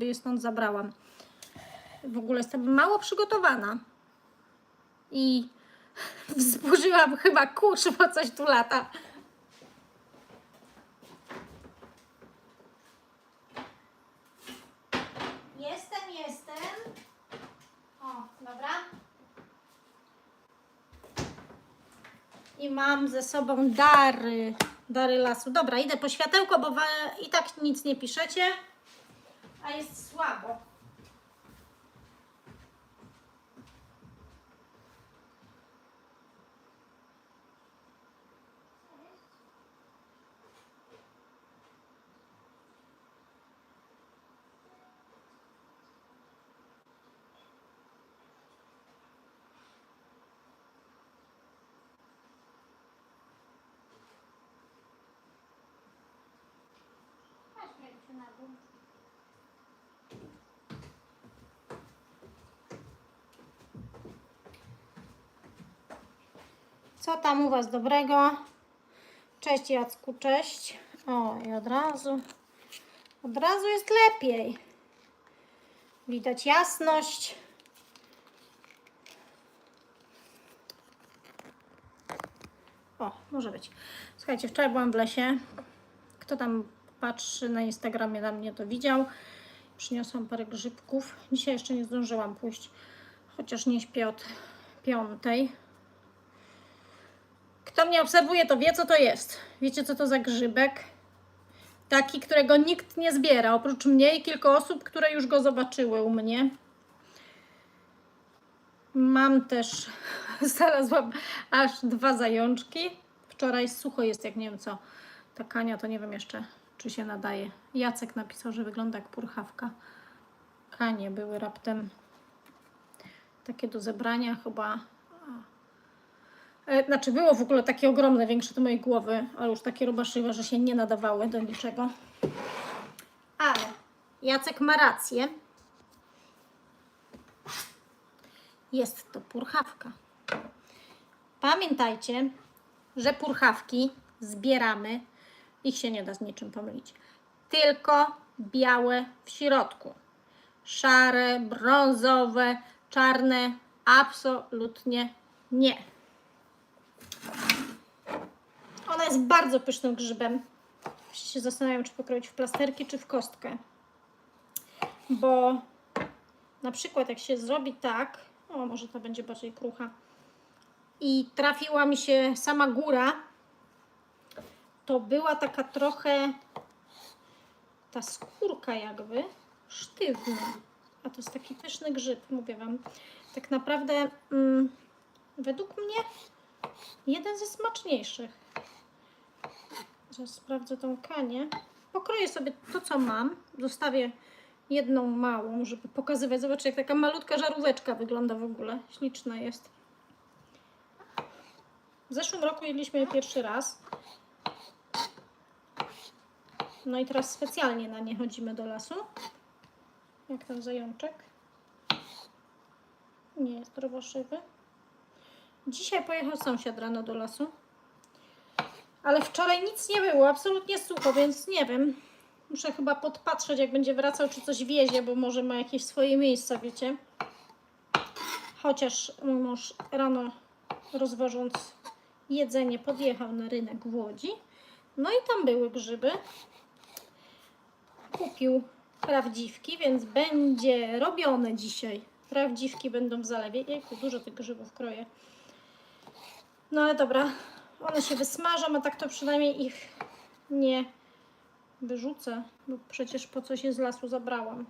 sobie je stąd zabrałam. W ogóle jestem mało przygotowana. I wzburzyłam chyba kurz, bo coś tu lata. Jestem, jestem. O, dobra. I mam ze sobą dary, dary lasu. Dobra, idę po światełko, bo i tak nic nie piszecie, a jest słabo. Chodź, Gregciu, na dół. Co tam u Was dobrego? Cześć Jacku, cześć. O, i od razu, od razu jest lepiej. Widać jasność. O, może być. Słuchajcie, wczoraj byłam w lesie. Kto tam patrzy na Instagramie na mnie, to widział. Przyniosłam parę grzybków. Dzisiaj jeszcze nie zdążyłam pójść, chociaż nie śpię od piątej. Kto mnie obserwuje, to wie, co to jest. Wiecie, co to za grzybek? Taki, którego nikt nie zbiera, oprócz mnie i kilku osób, które już go zobaczyły u mnie. Mam też, znalazłam aż dwa zajączki. Wczoraj sucho jest, jak nie wiem co. Ta kania to nie wiem jeszcze, czy się nadaje. Jacek napisał, że wygląda jak purchawka. Kanie były raptem takie do zebrania chyba. E, Znaczy było w ogóle takie ogromne, większe do mojej głowy, ale już takie robaszywe, że się nie nadawały do niczego. Ale Jacek ma rację. Jest to purchawka. Pamiętajcie, że purchawki zbieramy, ich się nie da z niczym pomylić, tylko białe w środku. Szare, brązowe, czarne, absolutnie nie. Ona jest bardzo pysznym grzybem. Właśnie się zastanawiam, czy pokroić w plasterki, czy w kostkę. Bo na przykład jak się zrobi tak, o może ta będzie bardziej krucha, i trafiła mi się sama góra, to była taka trochę ta skórka jakby sztywna. A to jest taki pyszny grzyb, mówię Wam. Tak naprawdę mm, według mnie jeden ze smaczniejszych. Sprawdzę tą kanię. Pokroję sobie to, co mam. Zostawię jedną małą, żeby pokazywać. Zobaczcie, jak taka malutka żaróweczka wygląda w ogóle. Śliczna jest. W zeszłym roku jedliśmy je pierwszy raz. No i teraz specjalnie na nie chodzimy do lasu. Jak ten zajączek. Nie jest roboszywy. Dzisiaj pojechał sąsiad rano do lasu. Ale wczoraj nic nie było, absolutnie sucho, więc nie wiem. Muszę chyba podpatrzeć, jak będzie wracał, czy coś wiezie, bo może ma jakieś swoje miejsca, wiecie. Chociaż mój mąż rano rozwożąc jedzenie podjechał na rynek w Łodzi. No i tam były grzyby. Kupił prawdziwki, więc będzie robione dzisiaj. Prawdziwki będą w zalewie. Jejku, dużo tych grzybów kroję. No ale dobra, one się wysmażą, a tak to przynajmniej ich nie wyrzucę, bo przecież po coś je z lasu zabrałam.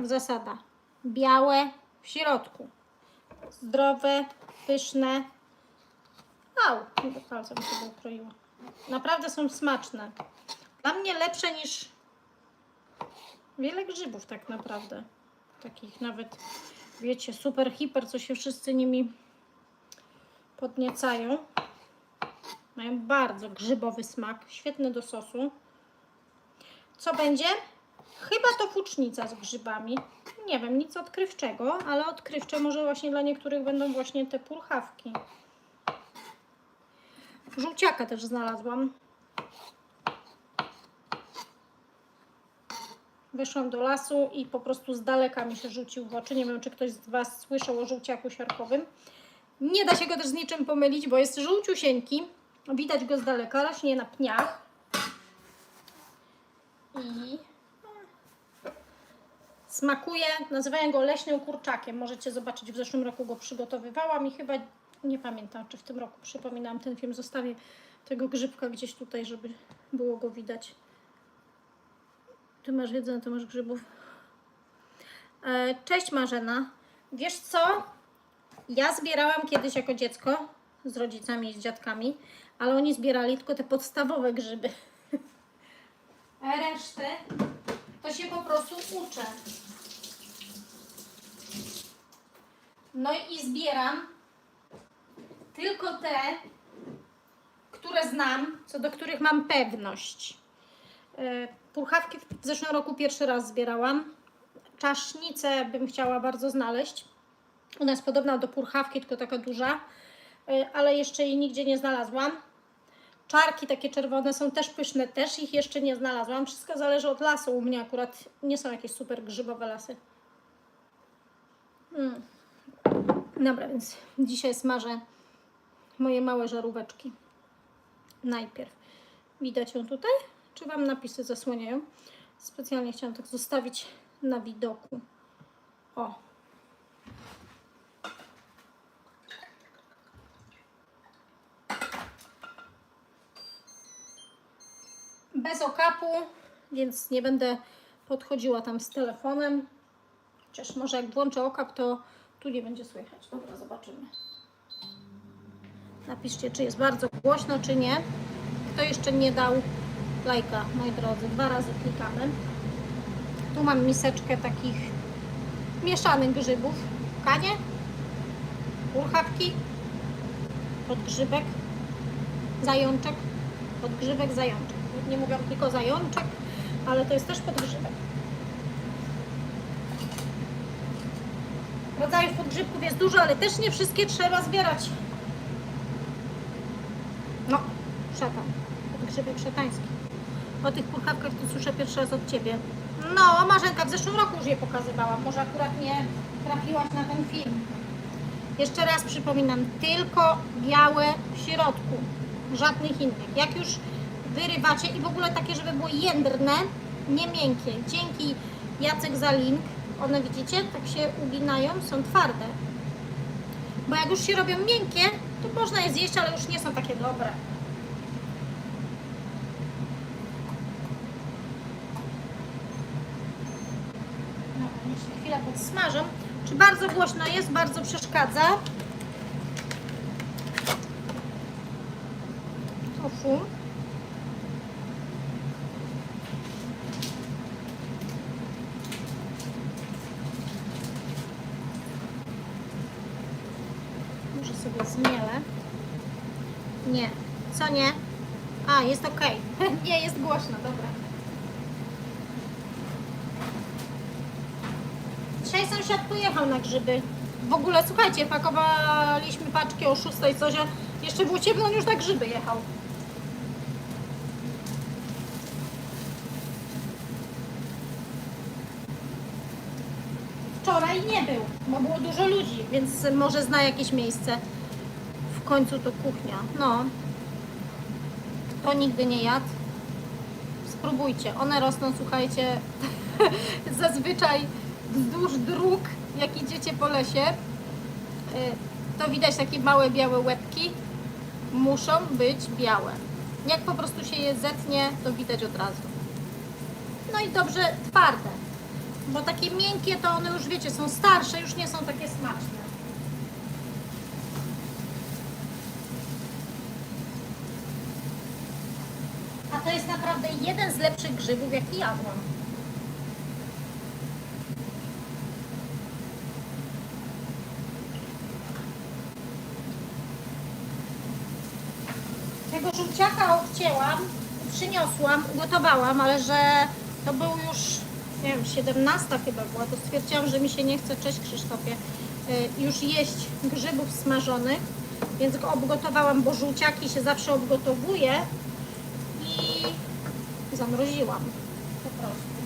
Zasada. Białe w środku. Zdrowe, pyszne. Au, mi się ukroiło. Naprawdę są smaczne. Dla mnie lepsze niż wiele grzybów tak naprawdę. Takich nawet, wiecie, super, hiper, co się wszyscy nimi podniecają. Mają bardzo grzybowy smak, świetny do sosu. Co będzie? Chyba to fucznica z grzybami. Nie wiem, nic odkrywczego, ale odkrywcze może właśnie dla niektórych będą właśnie te purchawki. Żółciaka też znalazłam. Wyszłam do lasu i po prostu z daleka mi się rzucił w oczy. Nie wiem, czy ktoś z Was słyszał o żółciaku siarkowym. Nie da się go też z niczym pomylić, bo jest żółciusieńki. Widać go z daleka, rośnie na pniach. I smakuje, nazywają go leśnym kurczakiem. Możecie zobaczyć, w zeszłym roku go przygotowywałam i chyba, nie pamiętam, czy w tym roku przypominam ten film. Zostawię tego grzybka gdzieś tutaj, żeby było go widać. Ty masz wiedzę, ty masz grzybów. E, Cześć Marzena. Wiesz co? Ja zbierałam kiedyś jako dziecko z rodzicami i z dziadkami, ale oni zbierali tylko te podstawowe grzyby. A resztę to się po prostu uczę. No i zbieram tylko te, które znam, co do których mam pewność. E, Purchawki w zeszłym roku pierwszy raz zbierałam. Czasznicę bym chciała bardzo znaleźć. Ona jest podobna do purchawki, tylko taka duża, y, ale jeszcze jej nigdzie nie znalazłam. Czarki takie czerwone są też pyszne, też ich jeszcze nie znalazłam. Wszystko zależy od lasu. U mnie akurat nie są jakieś super grzybowe lasy. Mm. Dobra, więc dzisiaj smażę moje małe żaróweczki. Najpierw. Widać ją tutaj? Czy Wam napisy zasłaniają? Specjalnie chciałam tak zostawić na widoku. O, bez okapu, więc nie będę podchodziła tam z telefonem. Chociaż może jak włączę okap, to tu nie będzie słychać. Dobra, zobaczymy. Napiszcie, czy jest bardzo głośno, czy nie. Kto jeszcze nie dał lajka, moi drodzy, dwa razy klikamy. Tu mam miseczkę takich mieszanych grzybów. Kanie, urchawki, podgrzybek, zajączek, podgrzybek, zajączek. Nie mówią tylko zajączek, ale to jest też podgrzybek. Rodzajów podgrzybków jest dużo, ale też nie wszystkie trzeba zbierać. No, szatan. Podgrzybek szatański. O tych purchawkach to słyszę pierwszy raz od Ciebie. No, Marzenka, w zeszłym roku już je pokazywałam. Może akurat nie trafiłaś na ten film. Jeszcze raz przypominam, tylko białe w środku, żadnych innych. Jak już wyrywacie i w ogóle takie, żeby było jędrne, nie miękkie. Dzięki Jacek za link. One widzicie, tak się uginają, są twarde. Bo jak już się robią miękkie, to można je zjeść, ale już nie są takie dobre. No, niech się chwilę podsmażą. Czy bardzo głośno jest? Bardzo przeszkadza. Może sobie zmielę. Nie. Co nie? A, jest ok. nie, jest głośno, dobra. Dzisiaj sąsiad pojechał na grzyby. W ogóle, słuchajcie, pakowaliśmy paczki o 6 coś, jeszcze było ciemno, on już na grzyby jechał. Wczoraj nie był, bo było dużo ludzi, więc może zna jakieś miejsce. W końcu to kuchnia. No. Kto nigdy nie jadł? Spróbujcie. One rosną, słuchajcie, zazwyczaj wzdłuż dróg, jak idziecie po lesie. y, To widać takie małe białe łebki. Muszą być białe. Jak po prostu się je zetnie, to widać od razu. No i dobrze twarde. Bo takie miękkie to one już wiecie, są starsze, już nie są takie smaczne. A to jest naprawdę jeden z lepszych grzybów, jaki jadłam. Tego żółciaka odcięłam, przyniosłam, ugotowałam, ale że to był już, nie wiem, 17 chyba była, to stwierdziłam, że mi się nie chce, cześć Krzysztofie, y, już jeść grzybów smażonych, więc go obgotowałam, bo żółciaki się zawsze obgotowuje i zamroziłam po prostu.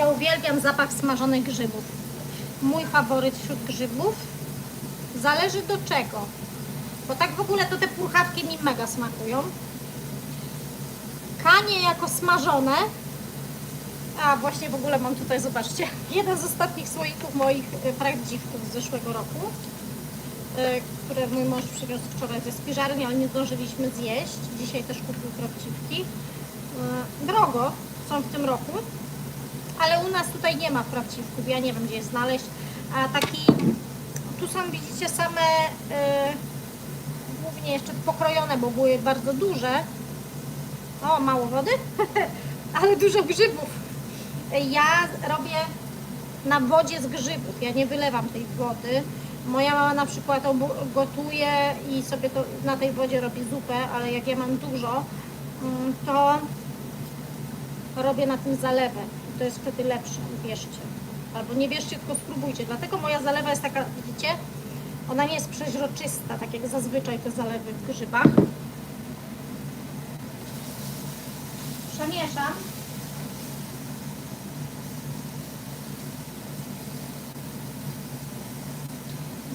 Ja uwielbiam zapach smażonych grzybów. Mój faworyt wśród grzybów. Zależy do czego. Bo tak w ogóle to te purchawki mi mega smakują. Kanie jako smażone. A właśnie w ogóle mam tutaj, zobaczcie, jeden z ostatnich słoików moich e, prawdziwków z zeszłego roku, e, które mój mąż przywiózł wczoraj ze spiżarni, ale nie zdążyliśmy zjeść. Dzisiaj też kupił prawdziwki. E, Drogo są w tym roku, ale u nas tutaj nie ma prawdziwków, ja nie wiem gdzie je znaleźć. A taki, tu są widzicie same, e, głównie jeszcze pokrojone, bo były bardzo duże. O, mało wody, ale dużo grzybów. Ja robię na wodzie z grzybów, ja nie wylewam tej wody. Moja mama na przykład gotuje i sobie to na tej wodzie robi zupę, ale jak ja mam dużo, mm, to robię na tym zalewę. To jest wtedy lepsze, wierzcie. Albo nie wierzcie, tylko spróbujcie. Dlatego moja zalewa jest taka, widzicie? Ona nie jest przeźroczysta, tak jak zazwyczaj te zalewy w grzybach. Przemieszam.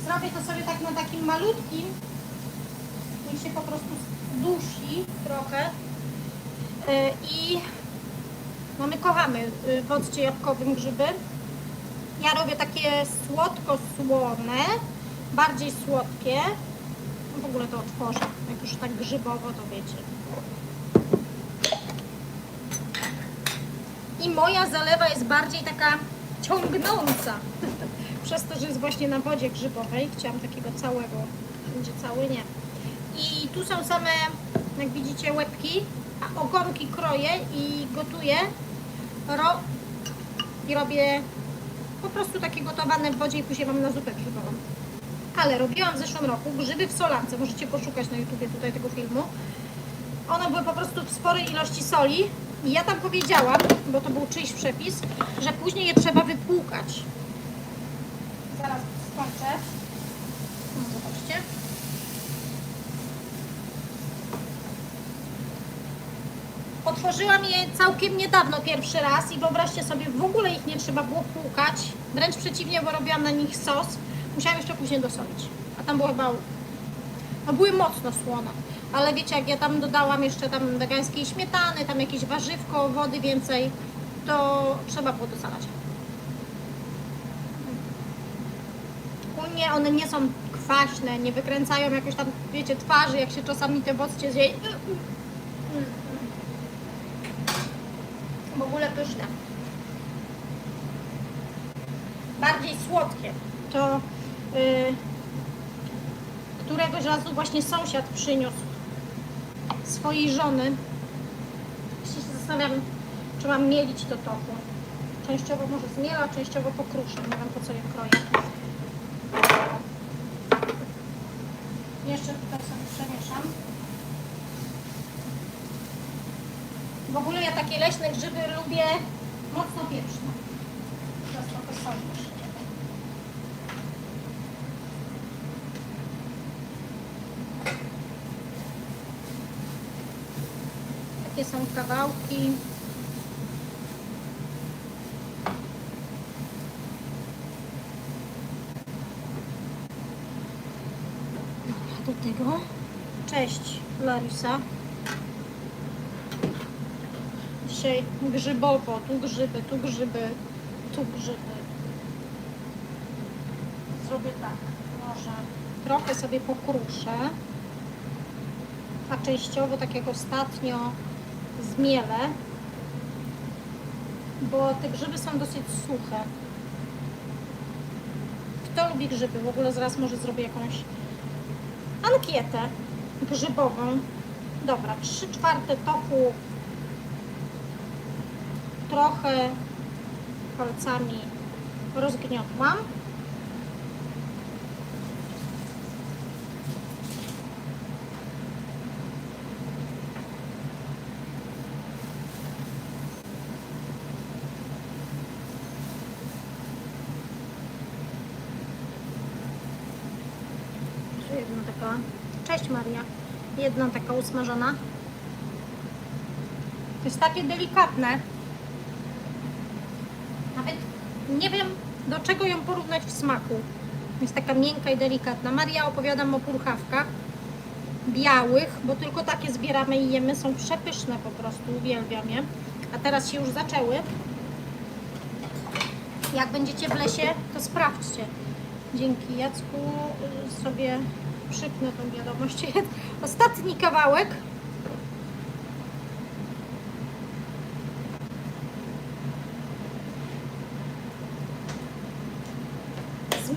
Zrobię to sobie tak na takim malutkim, niech się po prostu dusi trochę. Yy, I no my kochamy y, w jabłkowym grzyby. Ja robię takie słodko-słone, bardziej słodkie. No w ogóle to otworzę, jak już tak grzybowo, to wiecie. I moja zalewa jest bardziej taka ciągnąca. Przez to, że jest właśnie na wodzie grzybowej. Chciałam takiego całego. Będzie cały, nie. I tu są same, jak widzicie, łebki, a ogonki kroję i gotuję. Ro... I robię po prostu takie gotowane w wodzie i później mam na zupę grzybową. Ale robiłam w zeszłym roku grzyby w solance. Możecie poszukać na YouTubie tutaj tego filmu. One były po prostu w sporej ilości soli. I ja tam powiedziałam, bo to był czyjś przepis, że później je trzeba wypłukać. Zaraz skończę. No, zobaczcie. Otworzyłam je całkiem niedawno pierwszy raz i wyobraźcie sobie, w ogóle ich nie trzeba było płukać. Wręcz przeciwnie, bo robiłam na nich sos. Musiałam jeszcze później dosolić. A tam było chyba... No były mocno słone. Ale wiecie, jak ja tam dodałam jeszcze tam wegańskiej śmietany, tam jakieś warzywko, wody więcej, to trzeba było dosalać. Mnie one nie są kwaśne, nie wykręcają jakoś tam, wiecie, twarzy, jak się czasami te boccie zje. W ogóle pyszne. Bardziej słodkie. To y, któregoś razu właśnie sąsiad przyniósł swojej żony. Właśnie się zastanawiam, czy mam mielić to tofu. Częściowo może zmiela, częściowo pokruszę. Nie wiem po co je kroję. Jeszcze tutaj sobie przemieszam. W ogóle ja takie leśne grzyby lubię mocno pieczne. Teraz trochę. Takie są kawałki. Do tego. Cześć, Larisa. Grzybowo, tu grzyby, tu grzyby, tu grzyby. Zrobię tak, może trochę sobie pokruszę, a częściowo tak jak ostatnio zmielę, bo te grzyby są dosyć suche. Kto lubi grzyby? W ogóle zaraz może zrobię jakąś ankietę grzybową. Dobra, 3 czwarte tofu trochę palcami rozgniotłam. Jedna taka, cześć Maria, jedna taka usmażona. To jest takie delikatne nie wiem do czego ją porównać w smaku. Jest taka miękka i delikatna. Maria opowiadam o purchawkach białych, bo tylko takie zbieramy i jemy. Są przepyszne po prostu, uwielbiam je. A teraz się już zaczęły. Jak będziecie w lesie, to sprawdźcie. Dzięki Jacku y, sobie przypnę tą wiadomość. Ostatni kawałek.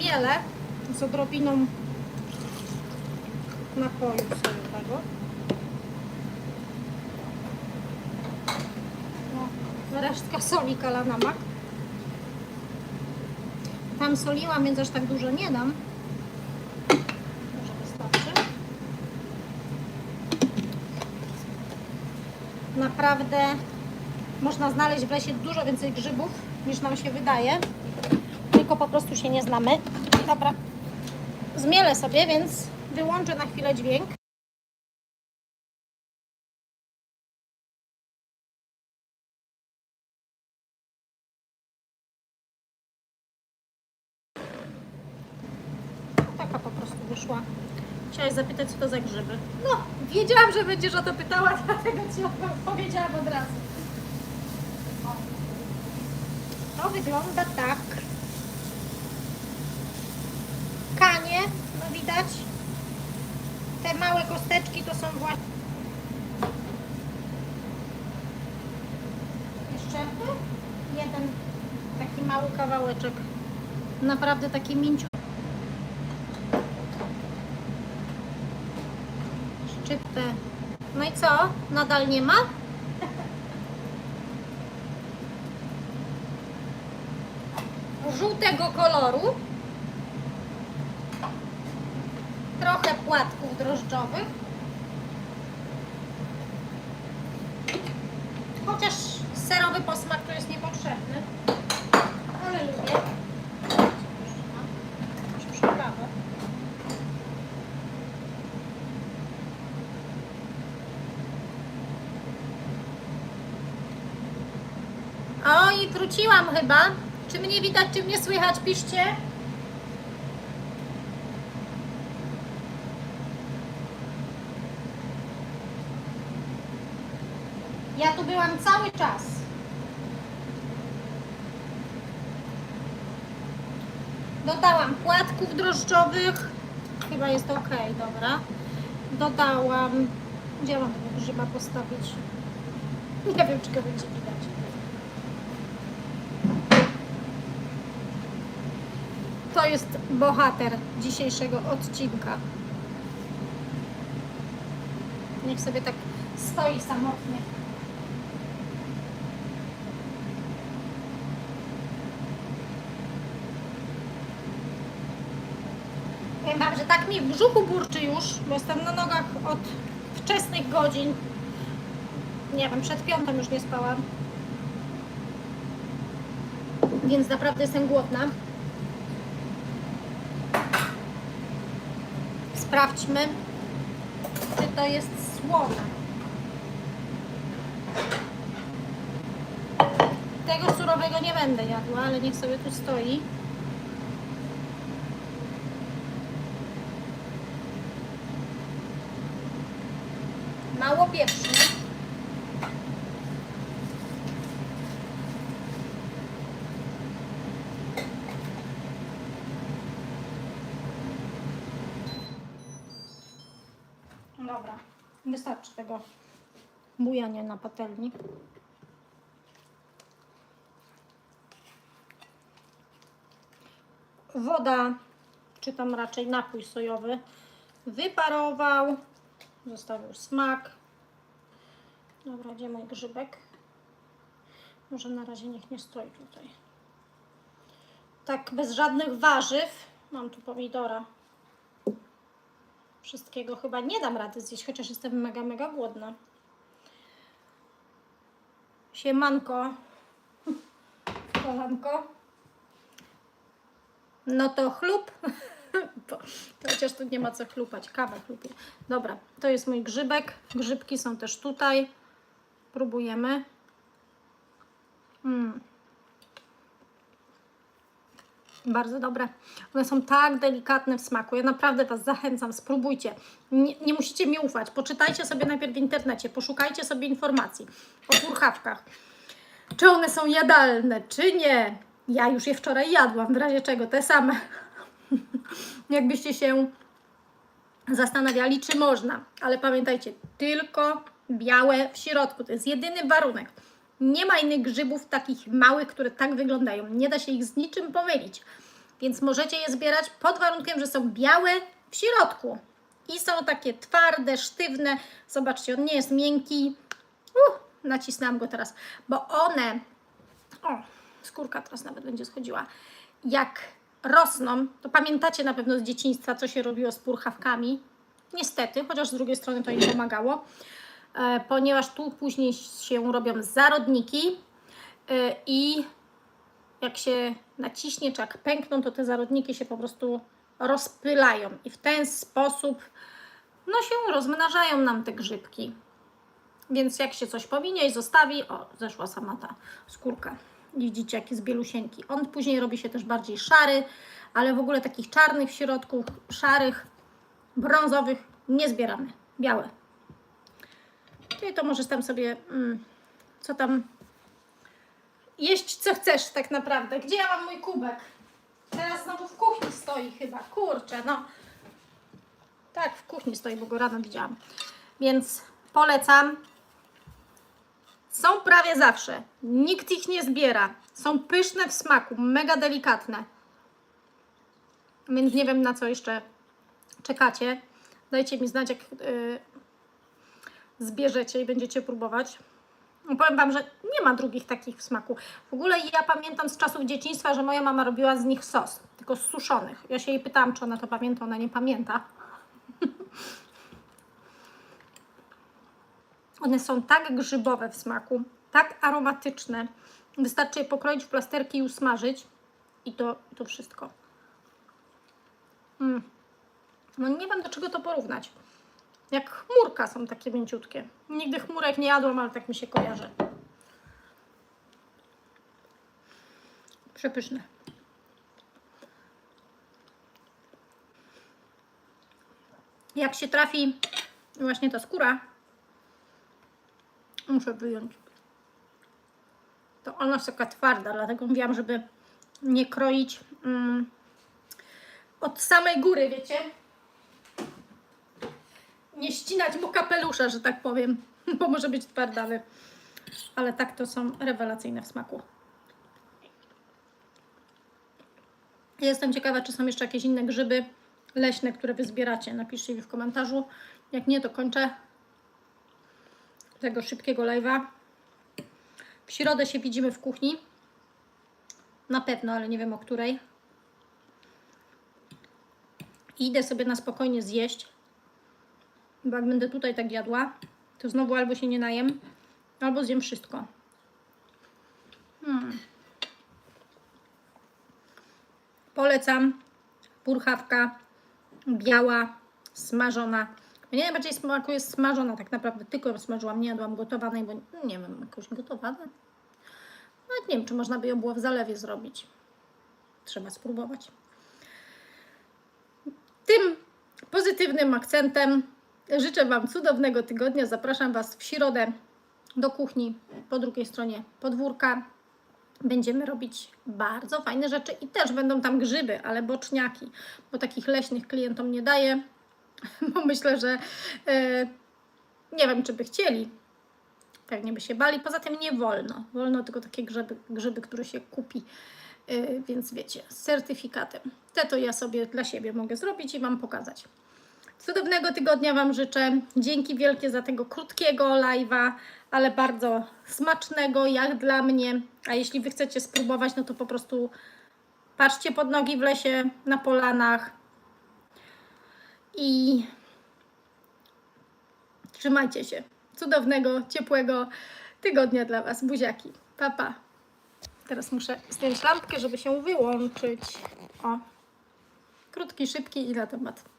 Zmielę z odrobiną napoju sojowego. No, resztka soli kala na mak. Tam soliłam, więc aż tak dużo nie dam. Może wystarczy. Naprawdę można znaleźć w lesie dużo więcej grzybów niż nam się wydaje. Tylko po prostu się nie znamy. Dobra. Zmielę sobie, więc wyłączę na chwilę dźwięk. Taka po prostu wyszła. Chciałaś zapytać, co to za grzyby. No, wiedziałam, że będziesz o to pytała, dlatego ci powiedziałam od razu. O. To wygląda tak. Kanie, no widać. Te małe kosteczki to są właśnie... Jeszcze jeden taki mały kawałeczek. Naprawdę taki mięciu. Szczyptę. No i co? Nadal nie ma? Żółtego koloru. Trochę płatków drożdżowych. Chociaż serowy posmak tu jest niepotrzebny. Ale lubię. O, i wróciłam chyba. Czy mnie widać, czy mnie słychać? Piszcie. Ja tu byłam cały czas. Dodałam płatków drożdżowych. Chyba jest ok, dobra. Dodałam. Gdzie mam tego grzyba postawić? Nie wiem, czy go będzie widać. To jest bohater dzisiejszego odcinka. Niech sobie tak stoi samotnie. Powiem Wam, że tak mi w brzuchu burczy już, bo jestem na nogach od wczesnych godzin. Nie wiem, przed piątą już nie spałam. Więc naprawdę jestem głodna. Sprawdźmy, czy to jest słone. Tego surowego nie będę jadła, ale niech sobie tu stoi. Mało pieprzny. Dobra, wystarczy tego bujania na patelni. Woda, czy tam raczej napój sojowy, wyparował, zostawił smak. Dobra, gdzie mój grzybek? Może na razie niech nie stoi tutaj. Tak, bez żadnych warzyw. Mam tu pomidora. Wszystkiego chyba nie dam rady zjeść, chociaż jestem mega, mega głodna. Siemanko. Kolanko. No to chlub Bo, chociaż tu nie ma co chlupać, kawę chlupię. Dobra, to jest mój grzybek. Grzybki są też tutaj. Próbujemy. Mm. Bardzo dobre. One są tak delikatne w smaku. Ja naprawdę Was zachęcam, spróbujcie. Nie, nie musicie mi ufać. Poczytajcie sobie najpierw w internecie, poszukajcie sobie informacji o kurchawkach. Czy one są jadalne, czy nie. Ja już je wczoraj jadłam, w razie czego te same. Jakbyście się zastanawiali, czy można. Ale pamiętajcie, tylko białe w środku. To jest jedyny warunek. Nie ma innych grzybów takich małych, które tak wyglądają. Nie da się ich z niczym pomylić. Więc możecie je zbierać pod warunkiem, że są białe w środku. I są takie twarde, sztywne. Zobaczcie, on nie jest miękki. Uh, nacisnęłam go teraz, bo one. O, skórka teraz nawet będzie schodziła. Jak rosną, to pamiętacie na pewno z dzieciństwa, co się robiło z purchawkami. Niestety, chociaż z drugiej strony to im pomagało, ponieważ tu później się robią zarodniki e, i jak się naciśnie, czy jak pękną, to te zarodniki się po prostu rozpylają i w ten sposób no się rozmnażają nam te grzybki. Więc jak się coś powinie i zostawi, o, zeszła sama ta skórka. Widzicie, jaki jest bielusieńki. On później robi się też bardziej szary, ale w ogóle takich czarnych w środku, szarych, brązowych nie zbieramy. Białe. Czyli to możesz tam sobie, mm, co tam, jeść co chcesz tak naprawdę. Gdzie ja mam mój kubek? Teraz znowu w kuchni stoi chyba. Kurczę, no. Tak, w kuchni stoi, bo go rano widziałam. Więc polecam. Są prawie zawsze. Nikt ich nie zbiera. Są pyszne w smaku, mega delikatne. Więc nie wiem na co jeszcze czekacie. Dajcie mi znać, jak yy, zbierzecie i będziecie próbować. Powiem Wam, że nie ma drugich takich w smaku. W ogóle ja pamiętam z czasów dzieciństwa, że moja mama robiła z nich sos, tylko z suszonych. Ja się jej pytałam, czy ona to pamięta, ona nie pamięta. One są tak grzybowe w smaku, tak aromatyczne. Wystarczy je pokroić w plasterki i usmażyć i to, to wszystko. Mm. No nie wiem do czego to porównać. Jak chmurka są takie mięciutkie. Nigdy chmurek nie jadłam, ale tak mi się kojarzy. Przepyszne. Jak się trafi właśnie ta skóra, muszę wyjąć. To ona jest taka twarda, dlatego mówiłam, żeby nie kroić mm, od samej góry, wiecie? Nie ścinać mu kapelusza, że tak powiem, bo może być twardawy. Ale tak to są rewelacyjne w smaku. Jestem ciekawa, czy są jeszcze jakieś inne grzyby leśne, które wy zbieracie. Napiszcie mi w komentarzu. Jak nie, to kończę tego szybkiego live'a. W środę się widzimy w kuchni. Na pewno, ale nie wiem o której. I idę sobie na spokojnie zjeść. Bo jak będę tutaj tak jadła, to znowu albo się nie najem, albo zjem wszystko. Hmm. Polecam. Purchawka biała, smażona. Mnie najbardziej smakuje smażona, tak naprawdę tylko ją smażyłam, nie jadłam gotowanej, bo nie wiem, jakoś gotowane. Nawet nie wiem, czy można by ją było w zalewie zrobić. Trzeba spróbować. Tym pozytywnym akcentem życzę Wam cudownego tygodnia. Zapraszam Was w środę do kuchni po drugiej stronie podwórka. Będziemy robić bardzo fajne rzeczy i też będą tam grzyby, ale boczniaki, bo takich leśnych klientom nie daję, bo myślę, że e, nie wiem, czy by chcieli. Pewnie by się bali. Poza tym nie wolno. Wolno tylko takie grzyby, grzyby które się kupi. E, więc wiecie, z certyfikatem. Te to ja sobie dla siebie mogę zrobić i Wam pokazać. Cudownego tygodnia Wam życzę. Dzięki wielkie za tego krótkiego live'a, ale bardzo smacznego, jak dla mnie. A jeśli Wy chcecie spróbować, no to po prostu patrzcie pod nogi w lesie, na polanach i trzymajcie się. Cudownego, ciepłego tygodnia dla Was. Buziaki. Pa, pa. Teraz muszę zdjąć lampkę, żeby się wyłączyć. O. Krótki, szybki i na temat.